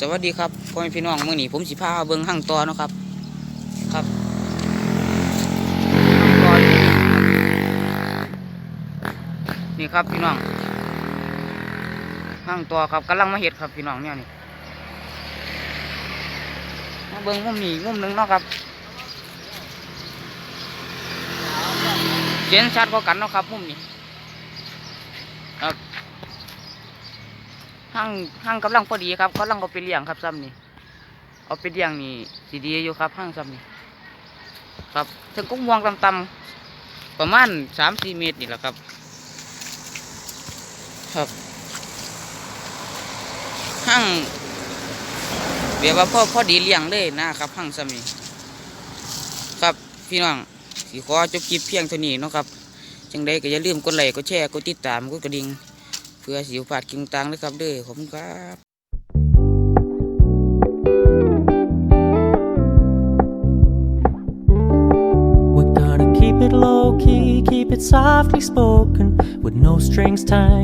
สวัสดีครับพ่อแม่พี่น้องเมื้อนี้ผมสิพาเบิ่งห้างตอเนะครับ ครับห้างตอนี่ครับพี่น้องห้างตอครับกำลังมาเฮ็ดครับพี่น้องเนี่ยนี่มาเบิ่งมุมนี้มุมหนึงเนาะครับเสียนชัดกว่ากันเนาะครับมุมนี้ครับ ห้างห้างกำลังพอดีครับกำลังเอาไปเลี้ยงครับซ้ำนี่เอาไปเลี้ยงนี่สีดีอยู่ครับห้างซ้ำนี่ครับถึงกุ้งมวงต่ำๆประมาณสามสี่เมตรนี่แหละครับ ครับห้างเดี๋ยวว่าพ่อพอดีเลี้ยงเลยนะครับห้างซ้ำนี่ครับพี่น้องสีขอจบคลิปเพียงเท่านี้นะครับจังใดก็อย่าลืมกดไลค์กดแชร์กดติดตามกดกระดิ่ง เพื่อสิวพลาดคลิปต่างๆนะครับเด้อขอบคุณครับ We're gonna keep it low key, keep it softly spoken, with no strings tied.